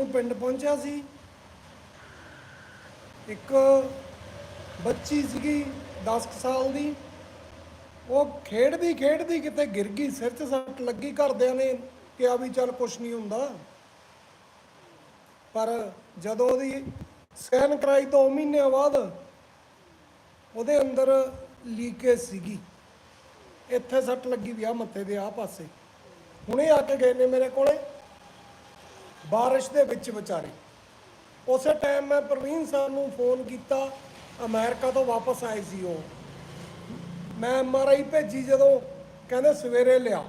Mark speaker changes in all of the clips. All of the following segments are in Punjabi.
Speaker 1: ਨੂੰ ਪਿੰਡ ਪਹੁੰਚਿਆ ਸੀ। ਇੱਕ ਬੱਚੀ ਸੀਗੀ 10 ਕੁ ਸਾਲ ਦੀ। ਉਹ ਖੇਡਦੀ ਖੇਡਦੀ ਕਿਤੇ ਗਿਰ ਗਈ, ਸਿਰ 'ਚ ਸੱਟ ਲੱਗੀ, ਘਰਦਿਆਂ ਨੇ ਕਿਹਾ ਵੀ ਚੱਲ ਕੁਛ ਨਹੀਂ ਹੁੰਦਾ। ਪਰ ਜਦੋਂ ਉਹਦੀ ਸਕੈਨ ਕਰਾਈ 2 ਮਹੀਨਿਆਂ ਬਾਅਦ ਉਹਦੇ ਅੰਦਰ ਲੀਕੇਜ ਸੀਗੀ। ਇੱਥੇ ਸੱਟ ਲੱਗੀ ਵੀ ਆ ਮੱਥੇ ਦੇ ਆ ਪਾਸੇ। ਹੁਣੇ ਆ ਕੇ ਗਏ ਨੇ ਮੇਰੇ ਕੋਲੇ। ਬਾਰਿਸ਼ ਦੇ ਵਿੱਚ ਵਿਚਾਰੇ। ਉਸੇ ਟਾਈਮ ਮੈਂ ਪ੍ਰਵੀਨ ਸਾਹਿਬ ਨੂੰ ਫੋਨ ਕੀਤਾ, ਅਮਰੀਕਾ ਤੋਂ ਵਾਪਸ ਆਏ ਸੀ ਉਹ। ਮੈਂ ਐਮਆਰਆਈ ਭੇਜੀ ਜਦੋਂ, ਕਹਿੰਦੇ ਸਵੇਰੇ ਲਿਆ।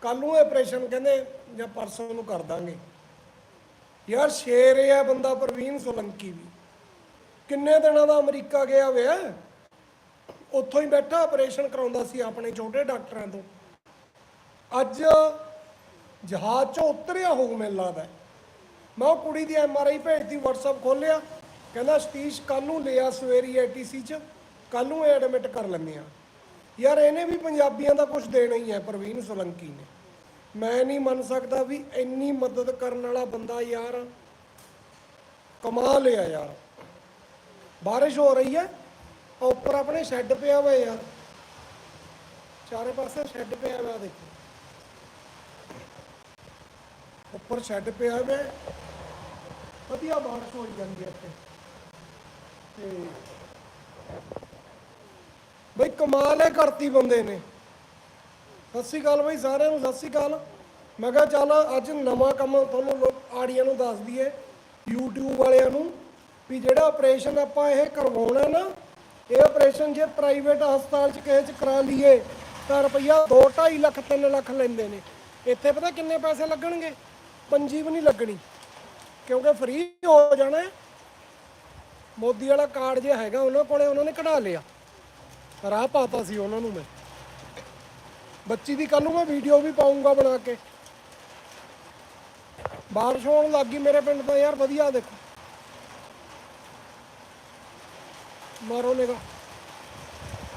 Speaker 1: ਕੱਲ ਨੂੰ ਆਪਰੇਸ਼ਨ ਕਹਿੰਦੇ, ਜਾਂ ਪਰਸੋਂ ਨੂੰ ਕਰ ਦਾਂਗੇ। ਯਾਰ ਸ਼ੇਰ ਹੈ ਬੰਦਾ ਪ੍ਰਵੀਨ ਸੋਲੰਕੀ ਵੀ। ਕਿੰਨੇ ਦਿਨਾਂ ਦਾ ਅਮਰੀਕਾ ਗਿਆ ਹੋਇਆ? ਉੱਥੋਂ ਹੀ ਬੈਠਾ ਆਪਰੇਸ਼ਨ ਕਰਾਉਂਦਾ ਸੀ ਆਪਣੇ ਛੋਟੇ ਡਾਕਟਰਾਂ ਤੋਂ। ਅੱਜ ਜਹਾਜ਼ 'ਚੋਂ ਉਤਰਿਆ ਹੋਊ ਮੈਨੂੰ ਲੱਗਦਾ ਮੈਂ ਉਹ ਕੁੜੀ ਦੀ ਐੱਮ ਆਰ ਆਈ ਭੇਜਦੀ WhatsApp ਖੋਲਿਆ ਕਹਿੰਦਾ, ਸਤੀਸ਼ ਕੱਲ ਨੂੰ ਲਿਆ ਸਵੇਰੀ ਐਟੀਸੀ 'ਚ। ਕੱਲ ਨੂੰ ਐਡਮਿਟ ਕਰ ਲੈਂਦੇ ਆ ਯਾਰ, ਇਹਨੇ ਵੀ ਪੰਜਾਬੀਆਂ ਦਾ ਕੁਝ ਦੇਣਾ ਹੀ ਹੈ, ਪ੍ਰਵੀਨ ਸੋਲੰਕੀ ਨੇ। ਮੈਂ ਨਹੀਂ ਮੰਨ ਸਕਦਾ ਵੀ ਇੰਨੀ ਮਦਦ ਕਰਨ ਵਾਲਾ ਬੰਦਾ ਯਾਰ ਕਮਾਲ ਆ ਯਾਰ। ਬਾਰਿਸ਼ ਹੋ ਰਹੀ ਹੈ ਉੱਪਰ ਆਪਣੇ ਸ਼ੈੱਡ ਪਿਆ ਹੋਇਆ ਯਾਰ। ਚਾਰੇ ਪਾਸੇ ਸ਼ੈੱਡ ਪਿਆ ਹੋਇਆ ਦੇਖੋ। ਉੱਪਰ ਸ਼ੈੱਡ ਪਿਆ ਹੋਇਆ ਵਧੀਆ ਬਾਰਿਸ਼ ਹੋਈ ਜਾਂਦੀ ਹੈ ਇੱਥੇ। ਤੇ ਬਈ ਕਮਾਲ ਹੈ ਕਰਤੀ ਬੰਦੇ ਨੇ। ਸਤਿ ਸ਼੍ਰੀ ਅਕਾਲ ਬਈ, ਸਾਰਿਆਂ ਨੂੰ ਸਤਿ ਸ਼੍ਰੀ ਅਕਾਲ। ਮੈਂ ਕਿਹਾ ਚੱਲ ਅੱਜ ਨਵਾਂ ਕੰਮ ਤੁਹਾਨੂੰ ਲੋਕ ਆੜੀਆਂ ਨੂੰ ਦੱਸ ਦਈਏ, YouTube ਵਾਲਿਆਂ ਨੂੰ, ਵੀ ਜਿਹੜਾ ਆਪਰੇਸ਼ਨ ਆਪਾਂ ਇਹ ਕਰਵਾਉਣਾ ਨਾ, ਇਹ ਆਪਰੇਸ਼ਨ ਜੇ ਪ੍ਰਾਈਵੇਟ ਹਸਪਤਾਲ 'ਚ ਕਿਸੇ 'ਚ ਕਰਾ ਲਈਏ, ਤਾਂ ਰੁਪਈਆ 2.5 ਲੱਖ 3 ਲੱਖ ਲੈਂਦੇ ਨੇ। ਇੱਥੇ ਪਤਾ ਕਿੰਨੇ ਪੈਸੇ ਲੱਗਣਗੇ? ਪੰਜੀ ਵੀ ਨਹੀਂ ਲੱਗਣੀ। ਕਿਉਂਕਿ ਫ੍ਰੀ ਹੋ ਜਾਣਾ ਮੋਦੀ ਵਾਲਾ ਕਾਰਡ ਜੇ ਹੈਗਾ ਉਹਨਾਂ ਕੋਲੇ, ਉਹਨਾਂ ਨੇ ਕਢਾ ਲਿਆ। ਰਾਹ ਪਾਤਾ ਸੀ ਉਹਨਾਂ ਨੂੰ ਮੈਂ। ਬੱਚੀ ਦੀ ਕੱਲ ਨੂੰ ਮੈਂ ਵੀਡੀਓ ਵੀ ਪਾਉਂਗਾ ਬਣਾ ਕੇ। ਬਾਰਿਸ਼ ਹੋਣ ਲੱਗੀ ਮੇਰੇ ਪਿੰਡ ਤੋਂ, ਯਾਰ ਵਧੀਆ ਦੇਖੋ। ਮਾਰੋ ਨਿਗਾ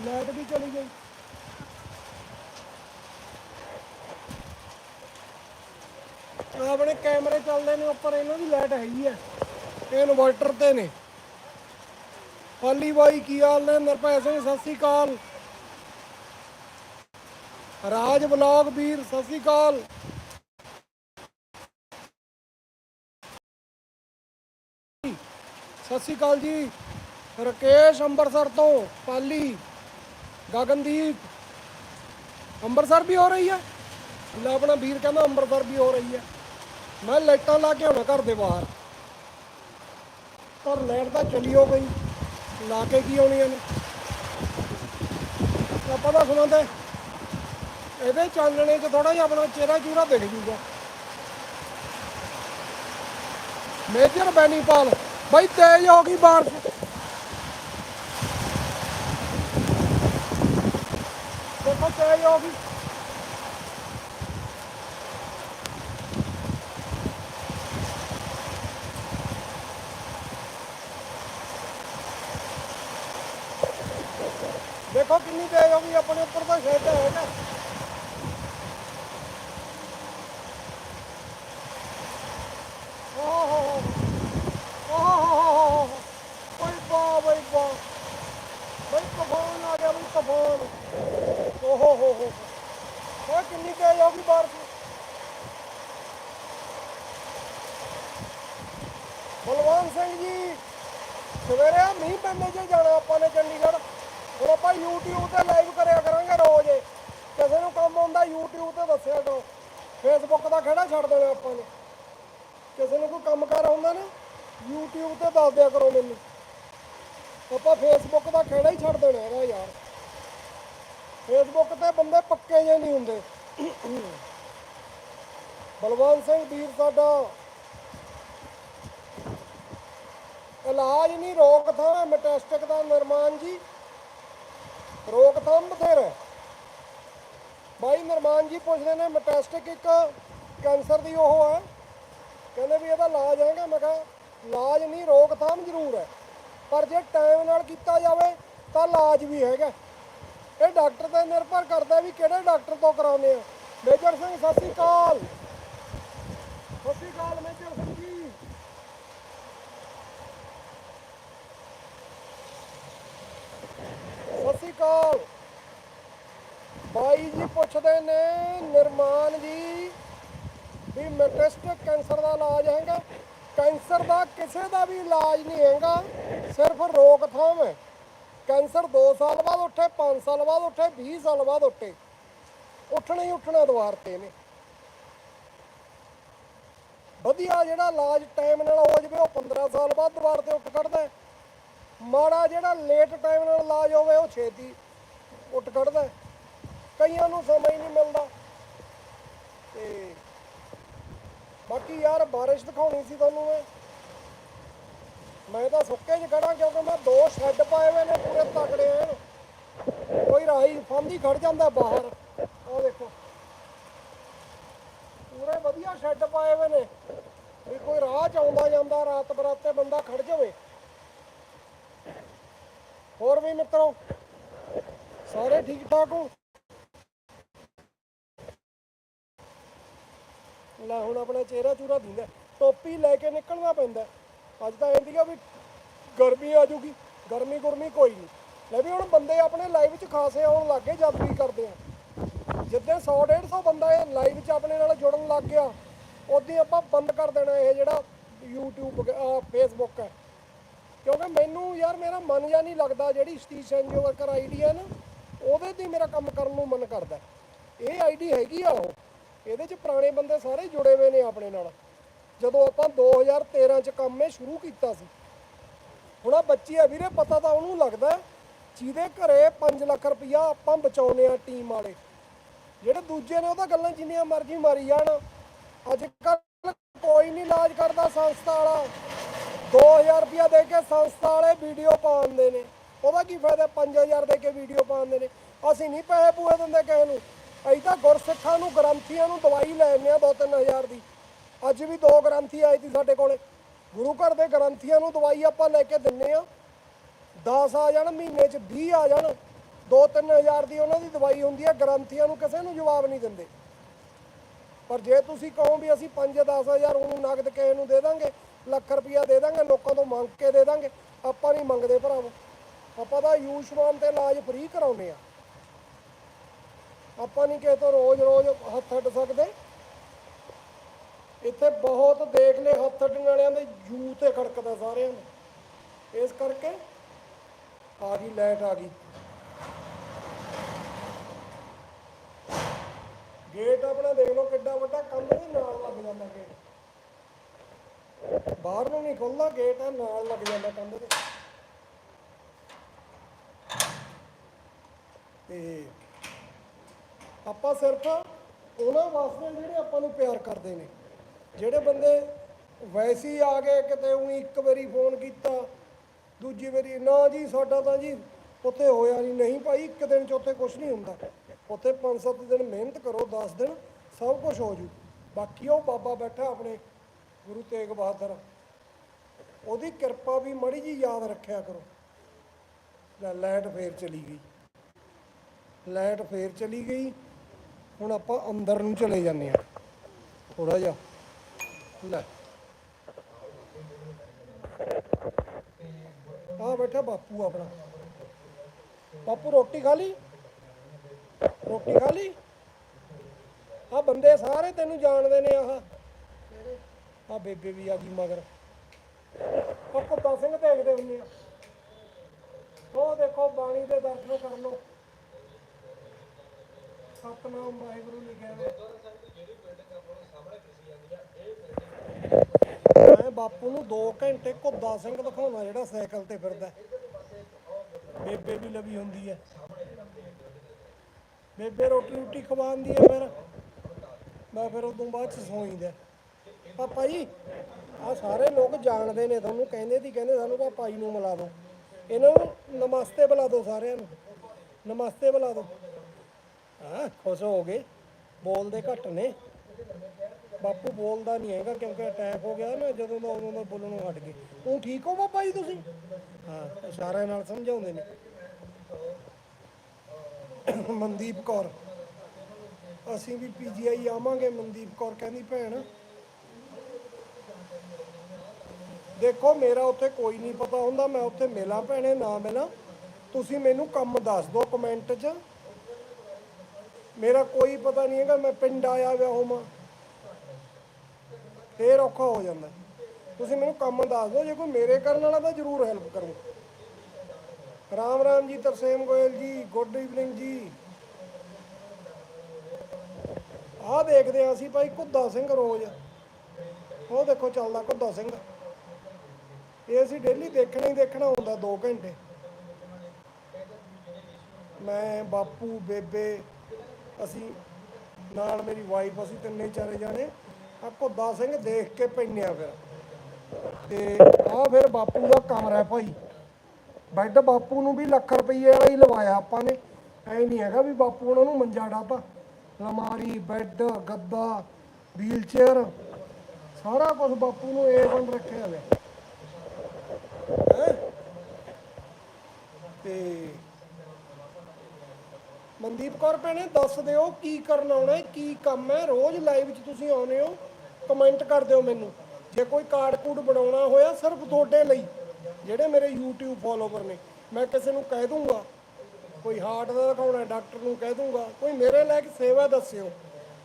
Speaker 1: ਲਾਈਟ ਵੀ ਚਲੀ ਗਈ। ਆਪਣੇ ਕੈਮਰੇ ਚੱਲਦੇ ਨੇ ਉੱਪਰ, ਇਹਨਾਂ ਦੀ ਲਾਈਟ ਹੈਗੀ ਆ। ਇਹ ਇਨਵਰਟਰ ਤੇ ਨੇ। ਪਾਲੀ ਬਾਈ, ਕੀ ਹਾਲ ਨੇ? ਨਿਰਭੈ ਸਿੰਘ, ਸਤਿ ਸ੍ਰੀ ਅਕਾਲ। ਰਾਜ ਬਲੌਗ ਵੀਰ, ਸਤਿ ਸ੍ਰੀ ਅਕਾਲ। ਸਤਿ ਸ੍ਰੀ ਅਕਾਲ ਜੀ। ਰਕੇਸ਼ ਅੰਮ੍ਰਿਤਸਰ ਤੋਂ ਪਾਲੀ। ਗਗਨਦੀਪ। ਅੰਮ੍ਰਿਤਸਰ ਵੀ ਹੋ ਰਹੀ ਹੈ ਲੈ ਆਪਣਾ ਵੀਰ ਕਹਿੰਦਾ ਅੰਮ੍ਰਿਤਸਰ ਵੀ ਹੋ ਰਹੀ ਹੈ ਮੈਂ ਲਾਈਟਾਂ ਲਾ ਕੇ ਆਉਣਾ ਘਰ ਦੇ ਬਾਹਰ। ਪਰ ਲਾਈਟ ਤਾਂ ਚਲੀ ਹੋ ਗਈ। ਲਾ ਕੇ ਕੀ ਆਉਣੀਆਂ ਨੇ ਆਪਾਂ ਤਾਂ ਸੁਣਾਉਂਦੇ, ਇਹਦੇ ਚਾਨਣੇ 'ਚ ਥੋੜਾ ਜਿਹਾ ਆਪਣਾ ਚਿਹਰਾ ਚੂਰਾ ਦਿਖ ਜੂਗਾ। ਮੇਜਰ ਬੈਨੀਪਾਲ, ਬਾਈ ਤੇਜ਼ ਹੋ ਗਈ ਬਾਰਿਸ਼। ਦੇਖੋ, ਤੇਜ਼ ਹੋ ਗਈ। ਦੇਖੋ ਕਿੰਨੀ ਤੇਜ਼ ਹੋ ਗਈ ਆਪਣੇ ਉੱਪਰ ਤਾਂ ਸ਼ੈੱਡ ਹੈਗਾ ਓਹ ਗਿਆ, ਬਈ ਤੂਫਾਨ। ਓਹ ਹੋ ਹੋ ਹੋ ਕਿੰਨੀ ਤੇਜ਼ ਹੋ ਗਈ ਬਾਰਿਸ਼। ਬਲਵੰਤ ਸਿੰਘ ਜੀ, ਸਵੇਰੇ ਮੀਂਹ ਪੈਂਦੇ ਜੇ ਜਾਣਾ ਆਪਾਂ ਨੇ ਚੰਡੀਗੜ੍ਹ। ਹੁਣ ਆਪਾਂ YouTube ਤੇ ਲਾਈਵ ਕਰਿਆ ਕਰਾਂਗੇ ਰੋਜ਼। ਕਿਸੇ ਨੂੰ ਕੰਮ ਆਉਂਦਾ, YouTube ਤੇ ਦੱਸਿਆ ਕਰੋ। Facebook ਦਾ ਖੜਾ ਛੱਡ ਦੇਣਾ ਆਪਾਂ ਨੇ। ਕਿਸੇ ਨੂੰ ਕੋਈ ਕੰਮ ਕਰ ਆਉਂਦਾ ਨਾ, YouTube ਤੇ ਦੱਸ ਦਿਆ ਕਰੋ ਮੈਨੂੰ। ਆਪਾਂ Facebook ਦਾ ਖੇੜਾ ਹੀ ਛੱਡ ਦੇਣਾ ਇਹਦਾ ਯਾਰ। Facebook ਤੇ ਬੰਦੇ ਪੱਕੇ ਜੇ ਨਹੀਂ ਹੁੰਦੇ। ਬਲਵੰਤ ਸਿੰਘ ਵੀਰ ਸਾਡਾ ਇਲਾਜ ਨਹੀਂ, ਰੋਕਥਾਮ ਹੈ, ਮੈਟੈਸਟਿਕ ਦਾ ਨਿਰਮਾਣ ਜੀ। ਰੋਕਥਾਮ ਬਥੇਰਾ। ਬਾਈ ਨਿਰਮਾਣ ਜੀ ਪੁੱਛਦੇ ਨੇ ਮੈਟੈਸਟਿਕ ਇੱਕ, ਕੈਂਸਰ ਦੀ ਉਹ ਹੈ। ਕਹਿੰਦੇ ਵੀ ਇਹਦਾ ਇਲਾਜ ਹੈਗਾ, ਮੈਂ ਕਿਹਾ, ਇਲਾਜ ਨਹੀਂ ਰੋਕਥਾਮ ਜ਼ਰੂਰ ਹੈ। ਪਰ ਜੇ ਟਾਈਮ ਨਾਲ ਕੀਤਾ ਜਾਵੇ, ਤਾਂ ਇਲਾਜ ਵੀ ਹੈਗਾ। ਇਹ ਡਾਕਟਰ ਤੇ ਨਿਰਭਰ ਕਰਦਾ ਵੀ ਕਿਹੜੇ ਡਾਕਟਰ ਤੋਂ ਕਰਾਉਂਦੇ ਆ। ਮੇਜਰ ਸਿੰਘ, ਸਤਿ ਸ਼੍ਰੀ ਅਕਾਲ ਸਤਿ ਸ਼੍ਰੀ ਅਕਾਲ ਮੇਜਰ ਸਿੰਘ ਪੁੱਛਦੇ ਨੇ ਨਿਰਮਾਨ ਜੀ ਵੀ ਮੈਟੈਸਟਿਕ ਕੈਂਸਰ ਦਾ ਇਲਾਜ ਹੈਗਾ। ਕੈਂਸਰ ਦਾ ਕਿਸੇ ਦਾ ਵੀ ਇਲਾਜ ਨਹੀਂ ਹੈਗਾ, ਸਿਰਫ ਰੋਕਥਾਮ ਹੈ। ਕੈਂਸਰ 2 ਸਾਲ ਬਾਅਦ ਉੱਠੇ 5 ਸਾਲ ਬਾਅਦ ਉੱਠੇ 20 ਸਾਲ ਬਾਅਦ ਉੱਠੇ। ਉੱਠਣਾ ਹੀ ਉੱਠਣਾ ਦੁਆਰ ਤੇ ਨੇ। ਵਧੀਆ ਜਿਹੜਾ ਇਲਾਜ ਟਾਈਮ ਨਾਲ ਹੋ ਜਵੇ, ਉਹ 15 ਸਾਲ ਬਾਅਦ ਦੁਆਰ ਤੇ ਉੱਠ ਖੜਦਾ ਮਾੜਾ ਜਿਹੜਾ ਲੇਟ ਟਾਈਮ ਨਾਲ ਇਲਾਜ ਹੋਵੇ, ਉਹ ਛੇਤੀ ਉੱਠ ਖੜਦਾ ਕਈਆਂ ਨੂੰ ਸਮਾਂ ਹੀ ਨਹੀਂ ਮਿਲਦਾ। ਤੇ ਬਾਕੀ ਯਾਰ ਬਾਰਿਸ਼ ਦਿਖਾਉਣੀ ਸੀ ਤੁਹਾਨੂੰ ਮੈਂ। ਮੈਂ ਤਾਂ ਸੁੱਕੇ 'ਚ ਖੜਾ ਕਿਉਂਕਿ ਮੈਂ ਦੋ ਸ਼ੈੱਡ ਪਾਏ ਹੋਏ ਨੇ ਪੂਰੇ ਤਕੜੇ ਐਨ ਕੋਈ ਰਾਹੀ ਫੰਦੀ ਖੜ ਜਾਂਦਾ ਬਾਹਰ। ਆਹ ਦੇਖੋ। ਪੂਰੇ ਵਧੀਆ ਸ਼ੈੱਡ ਪਾਏ ਹੋਏ ਨੇ। ਵੀ ਕੋਈ ਰਾਹ ਚ ਆਉਂਦਾ ਜਾਂਦਾ, ਰਾਤ ਬਰਾਤੇ ਬੰਦਾ ਖੜ ਜਾਵੇ। ਹੋਰ ਵੀ ਮਿੱਤਰੋ, ਸਾਰੇ ਠੀਕ ਠਾਕ ਹੋ? ਲੈ, ਹੁਣ ਆਪਣਾ ਚਿਹਰਾ ਚੂਰਾ ਦਿੰਦਾ, ਟੋਪੀ ਲੈ ਕੇ ਨਿਕਲਣਾ ਪੈਂਦਾ। ਅੱਜ ਤਾਂ ਐਂ ਸੀਗਾ ਵੀ ਗਰਮੀ ਆ ਜੂਗੀ ਗਰਮੀ ਗੁਰਮੀ ਕੋਈ ਨਹੀਂ ਲੈ ਵੀ ਹੁਣ ਬੰਦੇ ਆਪਣੇ ਲਾਈਵ 'ਚ ਖਾਸੇ ਆਉਣ ਲੱਗੇ ਜਦ ਵੀ ਕਰਦੇ ਆ। ਜਿੱਦਾਂ 100 150 ਬੰਦਾ ਇਹ ਲਾਈਵ 'ਚ ਆਪਣੇ ਨਾਲ ਜੁੜਨ ਲੱਗ ਗਿਆ ਉਦੋਂ ਆਪਾਂ ਬੰਦ ਕਰ ਦੇਣਾ ਇਹ ਜਿਹੜਾ YouTube ਫੇਸਬੁੱਕ ਹੈ। ਕਿਉਂਕਿ ਮੈਨੂੰ ਯਾਰ ਮੇਰਾ ਮਨ ਜਾਂ ਨਹੀਂ ਲੱਗਦਾ, ਜਿਹੜੀ ਸਤੀਸ਼ ਐਨਜੀਓ ਵਰਕਰ ਆਈਡੀ ਹੈ ਨਾ, ਉਹਦੇ ਤੇ ਮੇਰਾ ਕੰਮ ਕਰਨ ਨੂੰ ਮਨ ਕਰਦਾ। ਇਹ ਆਈਡੀ ਹੈਗੀ ਆ ਉਹ। ਇਹਦੇ 'ਚ ਪੁਰਾਣੇ ਬੰਦੇ ਸਾਰੇ ਜੁੜੇ ਹੋਏ ਨੇ ਆਪਣੇ ਨਾਲ। ਜਦੋਂ ਆਪਾਂ 2013 'ਚ ਕੰਮ ਇਹ ਸ਼ੁਰੂ ਕੀਤਾ ਸੀ, ਹੁਣ ਆ ਬੱਚੀ ਆ ਵੀਰੇ, ਪਤਾ ਤਾਂ ਉਹਨੂੰ ਲੱਗਦਾ ਜਿਹਦੇ ਘਰੇ 5 ਲੱਖ ਰੁਪਇਆ ਆਪਾਂ ਬਚਾਉਨੇ ਆ ਟੀਮ ਵਾਲੇ। ਜਿਹੜੇ ਦੂਜੇ ਨੇ ਉਹਦਾ ਗੱਲਾਂ ਜਿੰਨੀਆਂ ਮਰਜ਼ੀ ਮਾਰੀ ਜਾਣ। ਅੱਜ ਕੱਲ ਕੋਈ ਨਹੀਂ ਇਲਾਜ ਕਰਦਾ ਸੰਸਥਾ ਵਾਲਾ। 2000 ਰੁਪਇਆ ਦੇ ਕੇ ਸੰਸਥਾ ਵਾਲੇ ਵੀਡੀਓ ਪਾਉਂਦੇ ਨੇ। ਉਹਦਾ ਕੀ ਫਾਇਦਾ 5000 ਦੇ ਕੇ ਵੀਡੀਓ ਪਾਉਂਦੇ ਨੇ। ਅਸੀਂ ਨਹੀਂ ਪੈਸੇ ਪੂਏ ਦਿੰਦੇ ਕਿਸੇ ਨੂੰ। ਅਸੀਂ ਤਾਂ ਗੁਰਸਿੱਖਾਂ ਨੂੰ, ਗ੍ਰੰਥੀਆਂ ਨੂੰ ਦਵਾਈ ਲੈ ਆਉਂਦੇ ਆ 2-3000 ਦੀ। ਅੱਜ ਵੀ ਦੋ ਗ੍ਰੰਥੀ ਆਏ ਸੀ ਸਾਡੇ ਕੋਲੇ। ਗੁਰੂ ਘਰ ਦੇ ਗ੍ਰੰਥੀਆਂ ਨੂੰ ਦਵਾਈ ਆਪਾਂ ਲੈ ਕੇ ਦਿੰਨੇ ਆ 10 ਆ ਜਾਣ, ਮਹੀਨੇ ਚ 20 ਆ ਜਾਣ। 2-3000 ਦੀ ਉਹਨਾਂ ਦੀ ਦਵਾਈ ਹੁੰਦੀ ਹੈ, ਗ੍ਰੰਥੀਆਂ ਨੂੰ ਕਿਸੇ ਨੂੰ ਜਵਾਬ ਨਹੀਂ ਦਿੰਦੇ। ਪਰ ਜੇ ਤੁਸੀਂ ਕਹੋ ਵੀ ਅਸੀਂ 5-10000 ਉਹਨੂੰ ਨਗਦ ਕਿਸੇ ਨੂੰ ਦੇ ਦਾਂਗੇ, ਲੱਖ ਰੁਪਇਆ ਦੇ ਦਾਂਗੇ, ਲੋਕਾਂ ਤੋਂ ਮੰਗ ਕੇ ਦੇ ਦਾਂਗੇ, ਆਪਾਂ ਨਹੀਂ ਮੰਗਦੇ ਭਰਾਵੋ। ਆਪਾਂ ਤਾਂ ਆਯੁਸ਼ਮਾਨ ਤੇ ਇਲਾਜ ਫ੍ਰੀ ਕਰਾਉਂਦੇ ਆ ਆਪਾਂ ਨਹੀਂ ਕਿਸੇ ਤੋਂ ਰੋਜ਼-ਰੋਜ਼ ਹੱਥ ਅੱਡ ਸਕਦੇ। ਇੱਥੇ ਬਹੁਤ ਦੇਖ ਲੈ ਹੱਥ ਅੱਡਣ ਵਾਲਿਆਂ ਦੇ ਜੂ ਤੇ ਖੜਕਦਾ ਸਾਰਿਆਂ ਨੂੰ। ਇਸ ਕਰਕੇ ਆ ਗਈ ਲਾਈਟ ਆ ਗਈ। ਗੇਟ ਆਪਣਾ ਦੇਖ ਲਓ ਕਿੱਡਾ ਵੱਡਾ, ਕੰਧ ਦੇ ਨਾਲ ਲੱਗ ਜਾਂਦਾ ਗੇਟ। ਬਾਹਰ ਨੂੰ ਨਹੀਂ ਖੁੱਲਦਾ, ਗੇਟ ਆ, ਨਾਲ ਲੱਗ ਜਾਂਦਾ ਕੰਧ ਦੇ ਤੇ ਆਪਾਂ ਸਿਰਫ ਉਹਨਾਂ ਵਾਸਤੇ ਜਿਹੜੇ ਆਪਾਂ ਨੂੰ ਪਿਆਰ ਕਰਦੇ ਨੇ। ਜਿਹੜੇ ਬੰਦੇ ਵੈਸੇ ਹੀ ਆ ਗਏ, ਕਿਤੇ ਉਹੀ ਇੱਕ ਵਾਰੀ ਫੋਨ ਕੀਤਾ, ਦੂਜੀ ਵਾਰੀ, ਨਾ ਜੀ, ਸਾਡਾ ਤਾਂ ਜੀ ਉੱਥੇ ਹੋਇਆ ਨਹੀਂ ਨਹੀਂ ਭਾਈ, ਇੱਕ ਦਿਨ ਚ ਉੱਥੇ ਕੁਝ ਨਹੀਂ ਹੁੰਦਾ। ਉੱਥੇ 5-7 ਦਿਨ ਮਿਹਨਤ ਕਰੋ 10 ਦਿਨ ਸਭ ਕੁਝ ਹੋ ਜੂ। ਬਾਕੀ ਉਹ ਬਾਬਾ ਬੈਠਾ ਆਪਣੇ ਗੁਰੂ ਤੇਗ ਬਹਾਦਰ। ਉਹਦੀ ਕਿਰਪਾ ਵੀ ਮੜੀ ਜੀ ਯਾਦ ਰੱਖਿਆ ਕਰੋ। ਲੈ, ਲਾਈਟ ਫੇਰ ਚਲੀ ਗਈ। ਲਾਈਟ ਫੇਰ ਚਲੀ ਗਈ। ਹੁਣ ਆਪਾਂ ਅੰਦਰ ਨੂੰ ਚਲੇ ਜਾਂਦੇ ਆ ਥੋੜਾ ਜਿਹਾ। ਲੈ। ਆ ਬੈਠਾ ਬਾਪੂ ਆਪਣਾ। ਬਾਪੂ, ਰੋਟੀ ਖਾ ਲਈ? ਰੋਟੀ ਖਾ ਲਈ? ਆ ਬੰਦੇ ਸਾਰੇ ਤੈਨੂੰ ਜਾਣਦੇ ਨੇ ਆਹ। ਆ ਬੇਬੇ ਵੀ ਆ ਗਈ ਮਗਰ। ਉਹ ਕੁੱਤਾ ਸਿੰਘ ਦੇਖਦੇ ਹੁੰਦੇ ਆ ਉਹ ਦੇਖੋ, ਬਾਣੀ ਦੇ ਦਰਸ਼ਨ ਕਰ ਲਓ। ਸਤਨਾਮ ਵਾਹਿਗੁਰੂ ਲਿਖਿਆ ਹੋਇਆ ਮੈਂ ਬਾਪੂ ਨੂੰ 2 ਘੰਟੇ ਘੁੱਦਾ ਸਿੰਘ ਦਿਖਾਉਣਾ ਜਿਹੜਾ ਸਾਈਕਲ ਤੇ ਫਿਰਦਾ ਬੇਬੇ ਵੀ ਲਵੀ ਹੁੰਦੀ ਹੈ। ਬੇਬੇ ਰੋਟੀ ਰੋਟੀ ਖਵਾਉਂਦੀ ਹੈ ਫਿਰ। ਮੈਂ ਫਿਰ ਉਦੋਂ ਬਾਅਦ ਚ ਸੌਂਈਦਾ ਪਾਪਾ ਜੀ ਆ ਸਾਰੇ ਲੋਕ ਜਾਣਦੇ ਨੇ ਤੁਹਾਨੂੰ, ਕਹਿੰਦੇ ਸੀ ਕਹਿੰਦੇ, ਸਾਨੂੰ ਪਾਪਾ ਜੀ ਨੂੰ ਮਿਲਾ ਦਿਓ। ਇਹਨਾਂ ਨੂੰ ਨਮਸਤੇ ਬੁਲਾ ਦਿਓ ਸਾਰਿਆਂ ਨੂੰ। ਨਮਸਤੇ ਬੁਲਾ ਦਿਓ। ਹਾਂ, ਖੁਸ਼ ਹੋ ਗਏ। ਬੋਲਦੇ ਘੱਟ ਨੇ। ਬਾਪੂ ਬੋਲਦਾ ਨਹੀਂ ਹੈਗਾ ਕਿਉਂਕਿ ਅਟੈਕ ਹੋ ਗਿਆ ਨਾ, ਜਦੋਂ ਦਾ ਉਦੋਂ ਦਾ ਬੋਲਣੋਂ ਹਟ ਗਏ। ਉਹ ਠੀਕ ਹੋ ਬਾਬਾ ਜੀ ਤੁਸੀਂ? ਹਾਂ ਇਸ਼ਾਰਿਆਂ ਨਾਲ ਸਮਝਾਉਂਦੇ ਨੇ। ਮਨਦੀਪ ਕੌਰ। ਅਸੀਂ ਵੀ ਪੀਜੀਆਈ ਆਵਾਂਗੇ, ਮਨਦੀਪ ਕੌਰ ਕਹਿੰਦੀ, ਭੈਣ, ਦੇਖੋ, ਮੇਰਾ ਉੱਥੇ ਕੋਈ ਨਹੀਂ ਪਤਾ ਹੁੰਦਾ, ਮੈਂ ਉੱਥੇ ਮਿਲਾਂ, ਭੈਣੇ, ਨਾ ਮਿਲਾਂ। ਤੁਸੀਂ ਮੈਨੂੰ ਕੰਮ ਦੱਸ ਦਿਓ ਕਮੈਂਟ 'ਚ। ਮੇਰਾ ਕੋਈ ਪਤਾ ਨਹੀਂ ਹੈਗਾ, ਮੈਂ ਪਿੰਡ ਆਇਆ ਵਿਆ ਹੋਵਾਂ। ਫੇਰ ਔਖਾ ਹੋ ਜਾਂਦਾ। ਤੁਸੀਂ ਮੈਨੂੰ ਕੰਮ ਦੱਸ ਦਿਓ, ਜੇ ਕੋਈ ਮੇਰੇ ਕਰਨ ਵਾਲਾ ਤਾਂ ਜ਼ਰੂਰ ਹੈਲਪ ਕਰੋ ਰਾਮ ਰਾਮ ਜੀ, ਤਰਸੇਮ ਗੋਇਲ ਜੀ, ਗੁੱਡ ਈਵਨਿੰਗ ਜੀ। ਆਹ ਦੇਖਦੇ ਆ ਅਸੀਂ ਭਾਈ ਕੁੱਦਾ ਸਿੰਘ ਰੋਜ਼। ਉਹ ਦੇਖੋ ਚੱਲਦਾ ਕੁੱਦਾ ਸਿੰਘ। ਇਹ ਅਸੀਂ ਡੇਲੀ ਦੇਖਣਾ ਹੀ ਦੇਖਣਾ ਹੁੰਦਾ 2 ਘੰਟੇ। ਮੈਂ, ਬਾਪੂ, ਬੇਬੇ ਅਸੀਂ ਨਾਲ ਮੇਰੀ ਵਾਈਫ ਅਸੀਂ ਤਿੰਨੇ ਚਾਰੇ ਜਾਣੇ ਆ ਕੁੱਦਾ ਸਿੰਘ ਦੇਖ ਕੇ ਪੈਨੇ ਆ ਫਿਰ। ਤੇ ਆ ਫਿਰ ਬਾਪੂ ਦਾ ਕਮਰਾ ਭਾਈ। ਬੈੱਡ ਬਾਪੂ ਨੂੰ ਵੀ ਲੱਖ ਰੁਪਈਏ ਵਾਲਾ ਹੀ ਲਵਾਇਆ ਆਪਾਂ ਨੇ। ਐ ਨਹੀਂ ਹੈਗਾ ਵੀ ਬਾਪੂ ਉਹਨਾਂ ਨੂੰ ਮੰਜਾ ਡਾਤਾ ਲਮਾਰੀ ਬੈੱਡ, ਗੱਦਾ ਵੀਲ ਚੇਅਰ ਸਾਰਾ ਕੁਝ ਬਾਪੂ ਨੂੰ ਏ ਬਣ ਰੱਖਿਆ ਹੋਇਆ। ਹੈਂ? ਤੇ ਮਨਦੀਪ ਕੌਰ ਭੈਣੇ, ਦੱਸ ਦਿਓ ਕੀ ਕਰਨ ਆਉਣਾ ਹੈ, ਕੀ ਕੰਮ ਹੈ, ਰੋਜ਼ ਲਾਈਵ 'ਚ ਤੁਸੀਂ ਆਉਨੇ ਹੋ ਕਮੈਂਟ ਕਰ ਦਿਓ ਮੈਨੂੰ। ਜੇ ਕੋਈ ਕਾਰਡ ਕੂਡ ਬਣਾਉਣਾ ਹੋਇਆ ਸਿਰਫ ਤੁਹਾਡੇ ਲਈ, ਜਿਹੜੇ ਮੇਰੇ YouTube ਫੋਲੋਵਰ ਨੇ, ਮੈਂ ਕਿਸੇ ਨੂੰ ਕਹਿ ਦੂੰਗਾ, ਕੋਈ ਹਾਰਟ ਦਾ ਦਿਖਾਉਣਾ ਡਾਕਟਰ ਨੂੰ ਕਹਿ ਦੂੰਗਾ, ਕੋਈ ਮੇਰੇ ਲਾਇਕ ਸੇਵਾ ਦੱਸਿਓ।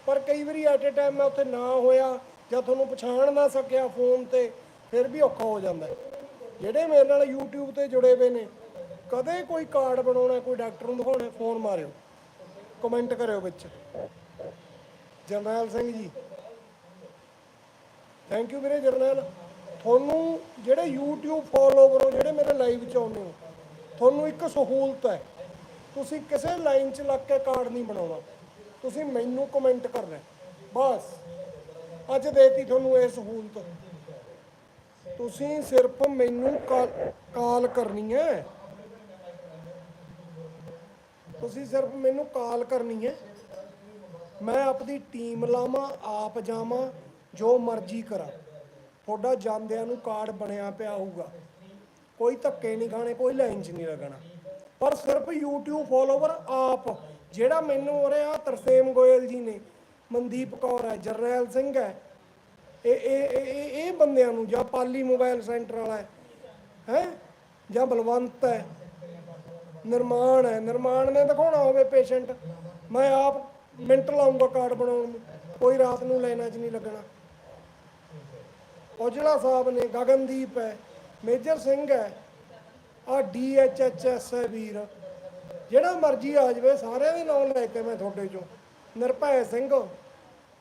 Speaker 1: ਪਰ ਕਈ ਵਾਰੀ ਐਟ ਅ ਟਾਈਮ ਮੈਂ ਉੱਥੇ ਨਾ ਹੋਇਆ ਜਾਂ ਤੁਹਾਨੂੰ ਪਛਾਣ ਨਾ ਸਕਿਆ ਫੋਨ ਤੇ, ਫਿਰ ਵੀ ਔਖਾ ਹੋ ਜਾਂਦਾ ਜਿਹੜੇ ਮੇਰੇ ਨਾਲ YouTube ਤੇ ਜੁੜੇ ਹੋਏ ਨੇ, ਕਦੇ ਕੋਈ ਕਾਰਡ ਬਣਾਉਣਾ, ਕੋਈ ਡਾਕਟਰ ਨੂੰ ਦਿਖਾਉਣਾ ਫੋਨ ਮਾਰਿਓ। ਕਮੈਂਟ ਕਰਿਓ ਵਿੱਚ। ਜਰਨੈਲ ਸਿੰਘ ਜੀ। ਥੈਂਕ ਯੂ ਵੀਰੇ ਜਰਨੈਲ। ਤੁਹਾਨੂੰ ਜਿਹੜੇ YouTube ਫੋਲੋਵਰ ਹੋ, ਜਿਹੜੇ ਮੇਰੇ ਲਾਈਵ 'ਚ ਆਉਂਦੇ ਹੋ, ਤੁਹਾਨੂੰ ਇੱਕ ਸਹੂਲਤ ਹੈ। ਤੁਸੀਂ ਕਿਸੇ ਲਾਈਨ 'ਚ ਲੱਗ ਕੇ ਕਾਰਡ ਨਹੀਂ ਬਣਾਉਣਾ। ਤੁਸੀਂ ਮੈਨੂੰ ਕਮੈਂਟ ਕਰਨਾ ਬਸ। ਅੱਜ ਦੇਤੀ ਤੁਹਾਨੂੰ ਇਹ ਸਹੂਲਤ। ਤੁਸੀਂ ਸਿਰਫ ਮੈਨੂੰ ਕਾ- ਕਾਲ ਕਰਨੀ ਹੈ। ਤੁਸੀਂ ਸਿਰਫ ਮੈਨੂੰ ਕਾਲ ਕਰਨੀ ਹੈ। ਮੈਂ ਆਪਣੀ ਟੀਮ ਲਾਵਾਂ, ਆਪ ਜਾਵਾਂ, ਜੋ ਮਰਜ਼ੀ ਕਰਾਂ। ਤੁਹਾਡਾ ਜਾਂਦਿਆਂ ਨੂੰ ਕਾਰਡ ਬਣਿਆ ਪਿਆ ਹੋਊਗਾ। ਕੋਈ ਧੱਕੇ ਨਹੀਂ ਖਾਣੇ, ਕੋਈ ਲਾਈਨ 'ਚ ਨਹੀਂ ਲੱਗਣਾ। ਪਰ ਸਿਰਫ YouTube ਫੋਲੋਵਰ ਆਪ, ਜਿਹੜਾ ਮੈਨੂੰ ਹੋ ਰਿਹਾ ਤਰਸੇਮ ਗੋਇਲ ਜੀ ਨੇ, ਮਨਦੀਪ ਕੌਰ ਹੈ, ਜਰਨੈਲ ਸਿੰਘ ਹੈ। ਇਹ ਇਹ, ਇਹ- ਇਹ ਇਹ ਬੰਦਿਆਂ ਨੂੰ, ਜਾਂ ਪਾਲੀ ਮੋਬਾਈਲ ਸੈਂਟਰ ਵਾਲਾ ਹੈ ਹੈ? ਜਾਂ ਬਲਵੰਤ ਹੈ। ਨਿਰਮਾਣ ਹੈ। ਨਿਰਮਾਣ ਨੇ ਦਿਖਾਉਣਾ ਹੋਵੇ ਪੇਸ਼ੈਂਟ ਮੈਂ ਆਪ ਮਿੰਟ ਲਾਉਂਗਾ ਕਾਰਡ ਬਣਾਉਣ ਨੂੰ। ਕੋਈ ਰਾਤ ਨੂੰ ਲਾਈਨਾਂ 'ਚ ਨਹੀਂ ਲੱਗਣਾ। ਔਜਲਾ ਸਾਹਿਬ ਨੇ ਗਗਨਦੀਪ ਹੈ। ਮੇਜਰ ਸਿੰਘ ਹੈ। ਆ ਡੀਐਚਐਚਐਸ ਹੈ ਵੀਰ। ਜਿਹੜਾ ਮਰਜ਼ੀ ਆ ਜਾਵੇ, ਸਾਰਿਆਂ ਦੇ ਨਾਮ ਲੈ ਕੇ ਮੈਂ ਤੁਹਾਡੇ ਚੋਂ। ਨਿਰਭੈ ਸਿੰਘ,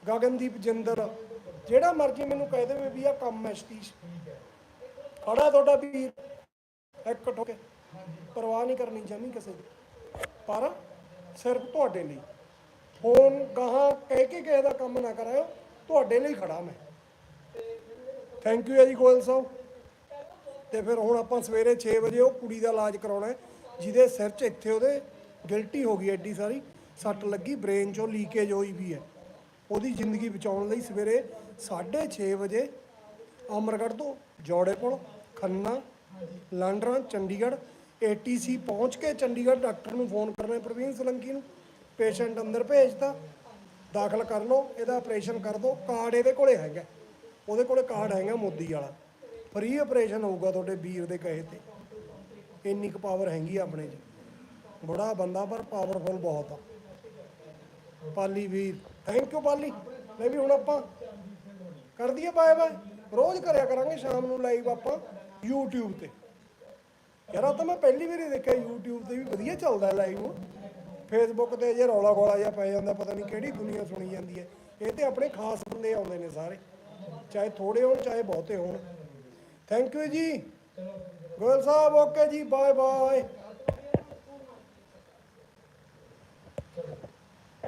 Speaker 1: ਗਗਨਦੀਪ ਜਿੰਦਰ। ਜਿਹੜਾ ਮਰਜ਼ੀ ਮੈਨੂੰ ਕਹਿ ਦੇਵੇ ਵੀ ਆ ਕੰਮ ਹੈ ਸਤੀਸ਼। ਖੜਾ ਤੁਹਾਡਾ ਵੀਰ। ਇੱਕ ਠੋਕੇ। ਪਰਵਾਹ ਨਹੀਂ ਕਰਨੀ ਜਮੀ ਕਿਸੇ ਦੀ। ਪਰ ਸਿਰਫ ਤੁਹਾਡੇ ਲਈ। ਫੋਨ ਗਾਹਾਂ ਕਹਿ ਕੇ ਕਿਸੇ ਦਾ ਕੰਮ ਨਾ ਕਰਾਇਓ, ਤੁਹਾਡੇ ਲਈ ਖੜਾ ਮੈਂ। ਥੈਂਕ ਯੂ ਹੈ ਜੀ ਗੋਇਲ ਸਾਹਿਬ। ਤੇ ਫਿਰ ਹੁਣ ਆਪਾਂ ਸਵੇਰੇ 6 ਵਜੇ ਉਹ ਕੁੜੀ ਦਾ ਇਲਾਜ ਕਰਾਉਣਾ ਹੈ, ਜਿਹਦੇ ਸਿਰ 'ਚ ਇੱਥੇ ਉਹਦੇ ਗਿਲਟੀ ਹੋ ਗਈ ਐਡੀ ਸਾਰੀ। ਸੱਟ ਲੱਗੀ ਬ੍ਰੇਨ 'ਚੋਂ ਲੀਕੇਜ ਹੋਈ ਵੀ ਹੈ। ਉਹਦੀ ਜ਼ਿੰਦਗੀ ਬਚਾਉਣ ਲਈ ਸਵੇਰੇ 6:30 ਵਜੇ ਅਮਰਗੜ੍ਹ ਤੋਂ ਜੋੜੇ ਕੋਲ ਖੰਨਾ, ਲਾਂਡਰਾਂ, ਚੰਡੀਗੜ੍ਹ ਏਟੀਸੀ ਪਹੁੰਚ ਕੇ ਚੰਡੀਗੜ੍ਹ ਡਾਕਟਰ ਨੂੰ ਫੋਨ ਕਰਨਾ ਪ੍ਰਵੀਨ ਸਲੰਕੀ ਨੂੰ। ਪੇਸ਼ੈਂਟ ਅੰਦਰ ਭੇਜਤਾ ਦਾਖਲ ਕਰ ਲਓ, ਇਹਦਾ ਆਪਰੇਸ਼ਨ ਕਰ ਦਿਓ ਕਾਰਡ ਇਹਦੇ ਕੋਲੇ ਹੈਗਾ। ਉਹਦੇ ਕੋਲੇ ਕਾਰਡ ਹੈਗਾ ਮੋਦੀ ਵਾਲਾ। ਫ੍ਰੀ ਆਪਰੇਸ਼ਨ ਹੋਊਗਾ ਤੁਹਾਡੇ ਵੀਰ ਦੇ ਕਹੇ ਤੇ। ਇੰਨੀ ਕੁ ਪਾਵਰ ਹੈਗੀ ਆਪਣੇ 'ਚ। ਬੜਾ ਬੰਦਾ, ਪਰ ਪਾਵਰਫੁਲ ਬਹੁਤ ਆ। ਪਾਲੀ ਵੀਰ ਥੈਂਕ ਯੂ ਪਾਲੀ। ਲੈ ਵੀ ਹੁਣ ਆਪਾਂ ਕਰ ਦਈਏ ਬਾਏ ਬਾਏ ਰੋਜ਼ ਕਰਿਆ ਕਰਾਂਗੇ, ਸ਼ਾਮ ਨੂੰ ਲਾਈਵ ਆਪਾਂ YouTube ਤੇ। ਯਾਰ ਆਹ ਤਾਂ ਮੈਂ ਪਹਿਲੀ ਵਾਰੀ ਦੇਖਿਆ YouTube ਤੇ ਵੀ ਵਧੀਆ ਚੱਲਦਾ ਲਾਈਵ ਫੇਸਬੁੱਕ ਤੇ ਜੇ ਰੌਲਾ ਗੋਲਾ ਜਿਹਾ ਪੈ ਜਾਂਦਾ, ਪਤਾ ਨਹੀਂ ਕਿਹੜੀ ਦੁਨੀਆ ਸੁਣੀ ਜਾਂਦੀ ਹੈ। ਇਹ ਤੇ ਆਪਣੇ ਖਾਸ ਬੰਦੇ ਆਉਂਦੇ ਨੇ ਸਾਰੇ, ਚਾਹੇ ਥੋੜੇ ਹੋਣ, ਚਾਹੇ ਬਹੁਤੇ ਹੋਣ। ਥੈਂਕ ਯੂ ਜੀ। ਗੋਇਲ ਸਾਹਿਬ ਓਕੇ ਜੀ ਬਾਏ ਬਾਏ